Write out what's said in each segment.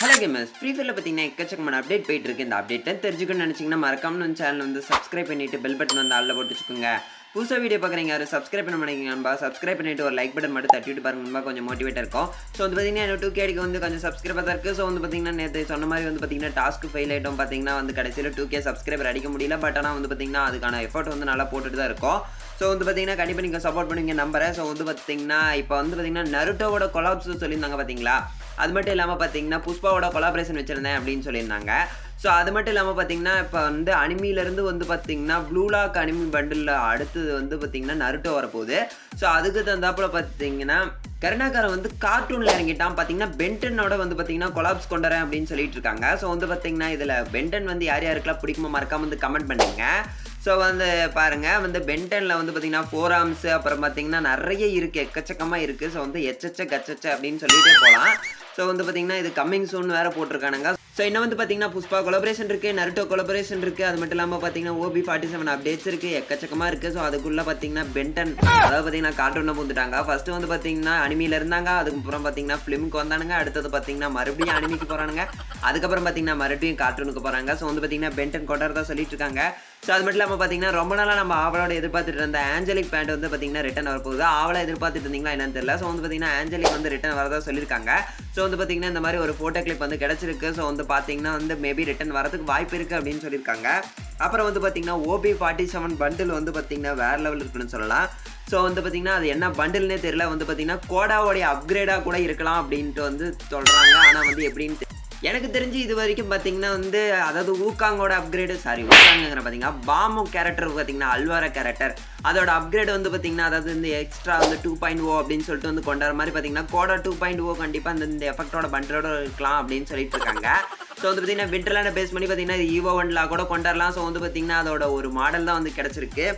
Hello gamers free ஃபயரில் பார்த்தீங்கன்னா எக்கச்சக்கமான அப்டேட் போயிட்டு இருக்கு. இந்த அப்டேட்டை தெரிஞ்சுக்கணும்னு நினச்சிங்கன்னா மறக்காம நம்ம சேனல் வந்து சப்ஸ்கிரைப் பண்ணிவிட்டு பெல் பட்டன் வந்து ஆளில் போட்டு வச்சுக்கோங்க. புதுசாக வீடியோ பார்க்குறீங்க யாரும் சப்ஸ்கிரைப் பண்ண மாட்டேங்க நண்பா. சப்ஸ்கிரைப் பண்ணிட்டு ஒரு லைக் பட்டன் மட்டும் தட்டிட்டு பாருங்க நண்பா. கொஞ்சம் மோட்டிவேட் இருக்கும். ஸோ வந்து பார்த்தீங்கன்னா என்னோட டூ கேடிக்கு வந்து கொஞ்சம் சப்ஸ்கிரைபர் தான் இருக்குது ஸோ வந்து பார்த்தீங்கன்னா நேற்று சொன்ன மாதிரி வந்து பார்த்தீங்கன்னா டாஸ்க் ஃபெயில் ஆகிட்டோம் பார்த்தீங்கன்னா வந்து கடைசியில் டூ கே சப்ஸ்கிரைபர் அடிக்க முடியல. பட் ஆனால் வந்து பார்த்தீங்கன்னா அதுக்கான எஃபர்ட் வந்து நல்லா போட்டுட்டு தான் இருக்கும். ஸோ வந்து பார்த்தீங்கன்னா கண்டிப்பாக நீங்கள் சப்போர்ட் பண்ணுவீங்க நம்புறேன். ஸோ வந்து பார்த்தீங்கன்னா இப்போ வந்து பார்த்தீங்கன்னா நருட்டோவோட கொலாப்ஸ் சொல்லியிருந்தாங்க பார்த்தீங்களா அது மட்டும் இல்லாமல் பார்த்தீங்கன்னா புஷ்பாவோட கொலாபரேஷன் வச்சுருந்தேன் அப்படின்னு சொல்லியிருந்தாங்க. ஸோ அது மட்டும் இல்லாமல் பார்த்தீங்கன்னா இப்போ வந்து அனிமிலேருந்து வந்து பார்த்தீங்கன்னா ப்ளூலாக் அனிமி பண்டில் அடுத்தது வந்து பார்த்தீங்கன்னா நருட்டோ வரப்போகுது. ஸோ அதுக்கு தந்தாப்பில் பார்த்தீங்கன்னா கருணாகரன் வந்து கார்ட்டூனில் இறங்கிட்டான். பார்த்தீங்கன்னா பென்டனோட வந்து பார்த்தீங்கன்னா கொலாப்ஸ் கொண்டுறேன் அப்படின்னு சொல்லிட்டு இருக்காங்க. ஸோ வந்து பார்த்தீங்கன்னா இதில் பென்டன் வந்து யார் யாருக்கெல்லாம் பிடிக்குமோ மறக்காம வந்து கமெண்ட் பண்ணுங்க. ஸோ வந்து பாருங்கள் வந்து பென்டனில் வந்து பார்த்தீங்கன்னா ஃபோராம்ஸு அப்புறம் பார்த்தீங்கன்னா நிறைய இருக்குது எக்கச்சக்கமாக இருக்குது ஸோ வந்து எச்சச்ச கச்சச்ச அப்படின்னு சொல்லிட்டே போகலாம் ஸோ வந்து பார்த்தீங்கன்னா இது கம்மிங் சூன் வேறு போட்டிருக்கானுங்க. ஸோ இன்னும் வந்து பார்த்தீங்கன்னா புஷ்பா கொலபரேஷன் இருக்குது நருட்டோ கொலபரேஷன் இருக்குது அது மட்டும் இல்லாமல் பார்த்தீங்கன்னா ஓபி ஃபார்ட்டி செவன் அப்டேட்ஸ் இருக்குது எக்கச்சக்கமாக இருக்குது ஸோ அதுக்குள்ளே பார்த்தீங்கன்னா பென்டன் அதாவது பார்த்தீங்கன்னா கார்ட்டூனில் பூந்துட்டாங்க. ஃபஸ்ட்டு வந்து பார்த்தீங்கன்னா அனிமியில் இருந்தாங்க. அதுக்கப்புறம் பார்த்தீங்கன்னா ஃபிலிமுக்கு வந்தானுங்க. அடுத்தது பார்த்தீங்கன்னா மறுபடியும் அனிமிக்கு போகிறானுங்க அதுக்கப்புறம் பார்த்தீங்கன்னா மறுபடியும் கார்ட்டூனுக்கு போகிறாங்க ஸோ வந்து பார்த்தீங்கன்னா பென்டன் கொண்டாடுறதா சொல்லிட்டு இருக்காங்க. ஸோ அது மட்டும் இல்லாமல் பார்த்தீங்கன்னா ரொம்ப நாளாக நம்ம ஆவலோட எதிர்பார்த்துட்டு இருந்த ஆஞ்சலிக் பேண்ட் வந்து பார்த்தீங்கன்னா ரிட்டன் வரப்போகுது ஆவலை எதிர்பார்த்துட்டு இருந்தீங்களா என்னன்னு தெரியல. ஸோ வந்து பார்த்தீங்கன்னா ஆஞ்சலிக் வந்து ரிட்டன் வரதா சொல்லியிருக்காங்க. ஸோ வந்து பார்த்தீங்கன்னா இந்த மாதிரி ஒரு ஃபோட்டோ கிளிப் வந்து கிடச்சிருக்கு. ஸோ வந்து பார்த்தீங்கன்னா வந்து மேபி ரிட்டன் வரதுக்கு வாய்ப்பு இருக்குது அப்படின்னு சொல்லியிருக்காங்க. அப்புறம் வந்து பார்த்தீங்கன்னா ஓபி ஃபார்ட்டி செவன் பண்டில் வந்து பார்த்தீங்கன்னா வேறு லெவல் இருக்குன்னு சொல்லலாம். ஸோ வந்து பார்த்தீங்கன்னா அது என்ன பண்டில்னே தெரியல. வந்து பார்த்தீங்கன்னா கோடாவோடைய அப்கிரேடாக கூட இருக்கலாம் அப்படின்ட்டு வந்து சொல்கிறாங்க ஆனால் வந்து எப்படின்னு எனக்கு தெரிஞ்சு இது வரைக்கும் பார்த்தீங்கன்னா வந்து அதாவது ஊக்காங்கோட அப்கிரேடு சாரி ஊக்காங்கிற பார்த்தீங்கன்னா பாமு கேரக்டர் பார்த்தீங்கன்னா அல்வார கேரக்டர் அதோட அப்கிரேட் வந்து பார்த்தீங்கன்னா அதாவது இந்த எக்ஸ்ட்ரா வந்து டூ பாயிண்ட் ஓ அப்படின்னு சொல்லிட்டு வந்து கொண்டாடுற மாதிரி பார்த்தீங்கன்னா கோடா டூ பாயிண்ட் ஓ oh கண்டிப்பாக அந்த இந்த எஃபெக்டோட பண்டரோட இருக்கலாம் அப்படின்னு சொல்லிட்டு இருக்காங்க. ஸோ வந்து பார்த்தீங்கன்னா விண்டர்லான பேஸ் பண்ணி பார்த்தீங்கன்னா இது ஈவோ ஒன்ல கூட கொண்டாடலாம். ஸோ வந்து பார்த்தீங்கன்னா அதோட ஒரு மாடல் தான் வந்து கிடச்சிருக்கு.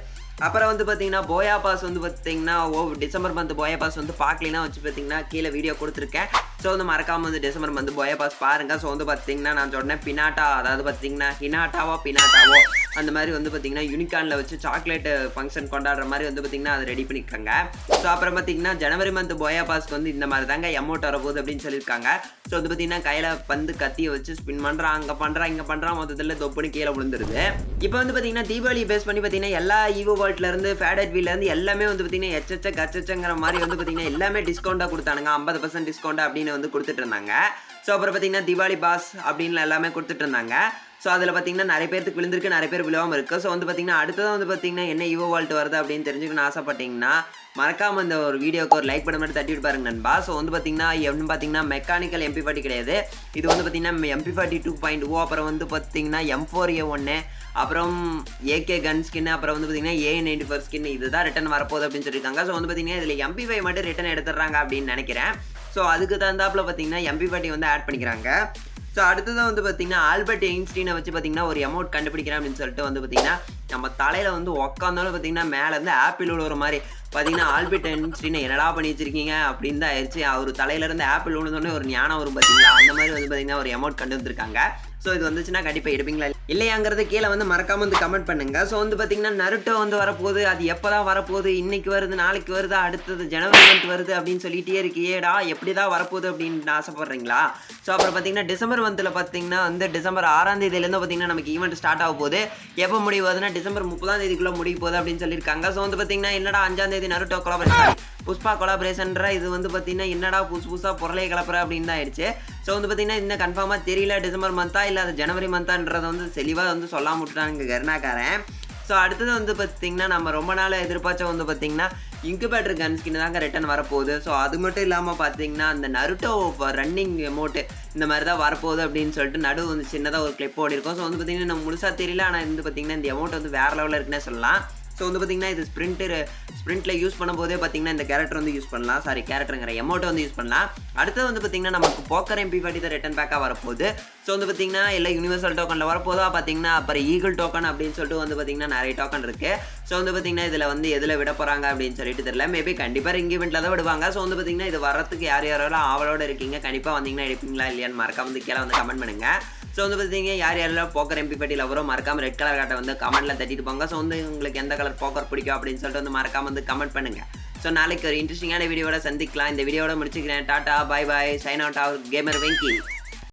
அப்புறம் வந்து பார்த்தீங்கன்னா போயா பாஸ் வந்து பார்த்தீங்கன்னா ஓ டிசம்பர் மந்த் போயா பாஸ் வந்து பார்க்கலாம் வச்சு பார்த்தீங்கன்னா கீழே வீடியோ கொடுத்துருக்கேன். ஸோ வந்து மறக்காமல் வந்து டிசம்பர் வந்து போயா பாஸ் பாருங்க. ஸோ வந்து பார்த்தீங்கன்னா நான் சொன்னேன் பினாட்டா அதாவது பார்த்தீங்கன்னா ஹினாட்டாவோ பினாட்டாவோ அந்த மாதிரி வந்து பார்த்தீங்கன்னா யூனிகானில் வச்சு சாக்லேட் ஃபங்க்ஷன் கொண்டாடுற மாதிரி வந்து பார்த்தீங்கன்னா அதை ரெடி பண்ணியிருக்காங்க ஸோ அப்புறம் பார்த்தீங்கன்னா ஜனவரி மந்த் போயா பாஸ்க்கு வந்து இந்த மாதிரி தாங்க எமௌண்ட் வரப்போகுது அப்படின்னு சொல்லியிருக்காங்க. ஸோ வந்து பார்த்தீங்கன்னா கையில் பந்து கத்தியை வச்சு ஸ்பின் பண்ணுறான் அங்கே பண்ணுறான் இங்கே பண்ணுறான் மொத்தத்தில் தொப்புன்னு கீழே விழுந்துருது. இப்போ வந்து பார்த்தீங்கன்னா தீபாவளி பேஸ் பண்ணி பார்த்தீங்கன்னா எல்லா ஈவோ வேர்ல்ட்லேருந்து ஃபேடட் வீலேருந்து எல்லாமே வந்து பார்த்தீங்கன்னா எச்சச்ச கச்சச்சங்கிற மாதிரி வந்து பார்த்தீங்கன்னா எல்லாமே டிஸ்கவுண்ட்டாக கொடுத்தானுங்க. ஐம்பது பர்சன்ட் டிஸ்கவுண்ட் அப்படின்னு வந்து கொடுத்துட்டு இருந்தாங்க. ஸோ அப்புறம் பார்த்தீங்கன்னா தீபாவளி பாஸ் அப்படின்னு எல்லாமே கொடுத்துட்டு இருந்தாங்க. ஸோ அதில் பார்த்தீங்கன்னா நிறைய பேருக்கு விழுந்திருக்கு நிறைய பேர் விழுவாமல் இருக்குது ஸோ வந்து பார்த்தீங்கன்னா அடுத்ததான் வந்து பார்த்தீங்கன்னா என்ன ஈவோ வால்ட் வருது அப்படின்னு தெரிஞ்சுக்கணும்னு ஆசைப்பட்டீங்கன்னா மறக்காமல் இந்த ஒரு வீடியோக்கு ஒரு லைக் பண்ண மட்டும் தட்டி விட்டு பாருங்க நண்பா. ஸோ வந்து பார்த்தீங்கன்னா எப்படி பார்த்தீங்கன்னா மெக்கானிக்கல் எம்பி ஃபார்ட்டி கிடையாது. இது வந்து பார்த்தீங்கன்னா MP forty two point O அப்புறம் வந்து பார்த்தீங்கன்னா எம் ஃபோர் ஏ ஒன்று அப்புறம் ஏகே கன் ஸ்கின் அப்புறம் வந்து பார்த்தீங்கன்னா ஏ நைன்டி ஃபோர் ஸ்கின் இதுதான் ரிட்டன் வரப்போகுது அப்படின்னு சொல்லியிருக்காங்க. ஸோ வந்து பார்த்தீங்கன்னா இதில் எம்பி ஃபைவ் மட்டும் ரிட்டன் எடுத்துடுறாங்க அப்படின்னு நினைக்கிறேன். ஸோ அதுக்கு தகுந்தாப்புல பார்த்தீங்கன்னா எம்பி ஃபார்ட்டி வந்து ஆட் பண்ணிக்கிறாங்க. ஸோ அடுத்ததான் வந்து பார்த்தீங்கன்னா ஆல்பர்ட் எயின்ஸ்டீனை வச்சு பார்த்தீங்கன்னா ஒரு அமௌண்ட் கண்டுபிடிக்கிறேன் அப்படின்னு சொல்லிட்டு வந்து பார்த்தீங்கன்னா நம்ம தலையில் வந்து உக்காந்தாலும் பார்த்தீங்கன்னா மேலேருந்து ஆப்பிள் விழுற மாதிரி பார்த்தீங்கன்னா ஆல்பிட் ஐன்ஸ்டீனை என்னடா பண்ணி வச்சிருக்கீங்க அப்படின்னு தான் ஆயிடுச்சு. அவர் தலையிலேருந்து ஆப்பிள் விழுந்தோடனே ஒரு ஞானம் வரும் பார்த்தீங்களா அந்த மாதிரி வந்து பார்த்தீங்கன்னா ஒரு அமௌண்ட் கண்டு வந்திருக்காங்க. ஸோ இது வந்துச்சுன்னா கண்டிப்பாக எடுப்பீங்களா இல்லையாங்கிறது கீழே வந்து மறக்காம வந்து கமெண்ட் பண்ணுங்க. ஸோ வந்து பார்த்தீங்கன்னா நருட்டோ வந்து வரப்போகுது. அது எப்போ தான் வரப்போகுது? இன்னைக்கு வருது நாளைக்கு வருது? அடுத்தது ஜனவரி மந்த் வருது அப்படின்னு சொல்லிட்டே இருக்கியேடா. எப்படி தான் வரப்போகுது அப்படின்னு ஆசைப்படுறீங்களா? ஸோ அப்புறம் பார்த்தீங்கன்னா டிசம்பர் மந்தில் பார்த்தீங்கன்னா வந்து டிசம்பர் ஆறாம் தேதியிலேருந்து பார்த்தீங்கன்னா நமக்கு ஈவெண்ட் ஸ்டார்ட் ஆக போகுது. எப்போ முடிவு வருதுன்னா டிசம்பர் முப்பதாம் தேதிக்குள்ளே முடிய போகுது அப்படின்னு சொல்லியிருக்காங்க. ஸோ வந்து பார்த்தீங்கன்னா என்னடா அஞ்சாம் தேதி நருட்டோ கொலாபரேஷன் புஷ்பா கொலாபரேஷன்ற இது வந்து பார்த்தீங்கன்னா என்னடா புதுசு புதுசாக பொருளை கலப்புற அப்படின்னு தான் ஆயிடுச்சு. ஸோ வந்து பார்த்தீங்கன்னா இன்னும் கன்ஃபார்மாக தெரியல டிசம்பர் மந்தா இல்லை அது ஜனவரி மந்தான்றதை வந்து தெளிவாக வந்து சொல்லாம விட்டுட்டாங்க கருணாக்காரன். ஸோ அடுத்தது வந்து பார்த்தீங்கன்னா நம்ம ரொம்ப நாள் எதிர்பார்த்த வந்து பார்த்தீங்கன்னா இன்குபேட்டர் கன் ஸ்கின் தாங்க ரிட்டன் வரப்போகுது. ஸோ அது மட்டும் இல்லாமல் பார்த்தீங்கன்னா அந்த நருட்டோ ரன்னிங் எமௌண்ட்டு இந்த மாதிரி தான் வரப்போகுது அப்படின்னு சொல்லிட்டு நடு வந்து சின்னதாக ஒரு கிளிப் ஓடி இருக்கும். ஸோ வந்து பார்த்தீங்கன்னா நம்ம முழுசாக தெரியல. ஆனால் வந்து பார்த்தீங்கன்னா இந்த அமௌண்ட் வந்து வேறு லெவலில் இருக்குன்னே சொல்லலாம். ஸோ வந்து பார்த்திங்கன்னா இது ஸ்ப்ரிண்ட்டு ஸ்ப்ரிண்ட்டில் யூஸ் பண்ணும்போதே பார்த்தீங்கன்னா இந்த கேரக்டர் வந்து யூஸ் பண்ணலாம். சாரி கேரக்டருங்கிற எமௌண்ட்டை வந்து யூஸ் பண்ணலாம். அடுத்தது வந்து பார்த்தீங்கன்னா நமக்கு போக்கர் எம்பி ஃபார்ட்டி தான் ரிட்டன் பேக்காக வரப்போகுது. ஸோ வந்து பார்த்தீங்கன்னா எல்லா யூனிவர்சல் டோக்கனில் வரப்போதா பார்த்தீங்கன்னா அப்புறம் ஈகிள் டோக்கன் அப்படின்னு சொல்லிட்டு வந்து பார்த்தீங்கன்னா நிறைய டோக்கன் இருக்குது ஸோ வந்து பார்த்தீங்கன்னா இதில் வந்து எதில் விட போகிறாங்க அப்படின்னு சொல்லிட்டு தெரியல. மேபி கண்டிப்பாக ரிங் இவெண்ட்டில் தான் விடுவாங்க. ஸோ வந்து பார்த்தீங்கன்னா இது வரத்துக்கு யார் யாரெல்லாம் ஆவலோடு இருக்கீங்க கண்டிப்பாக வந்தீங்கன்னா எடுப்பீங்களா இல்லையான்னு மறக்காம வந்து கீழே வந்து கமெண்ட் பண்ணுங்கள் ஸோ வந்து பார்த்தீங்க யார் யாரெல்லாம் போக்கர் எம்பி பட்டியில் வரும் மறக்காம ரெட் கலர் காட்டை வந்து கமெண்ட்ல தட்டிட்டு போங்க. ஸோ வந்து உங்களுக்கு எந்த கலர் போக்கர் பிடிக்கும் அப்படின்னு சொல்லிட்டு வந்து மறக்காம வந்து கமெண்ட் பண்ணுங்க. ஸோ நாளைக்கு ஒரு இன்ட்ரெஸ்டிங்கான வீடியோட சந்திக்கலாம். இந்த வீடியோட முடிச்சுக்கிறேன். Tata bye bye sign out R gamer Venky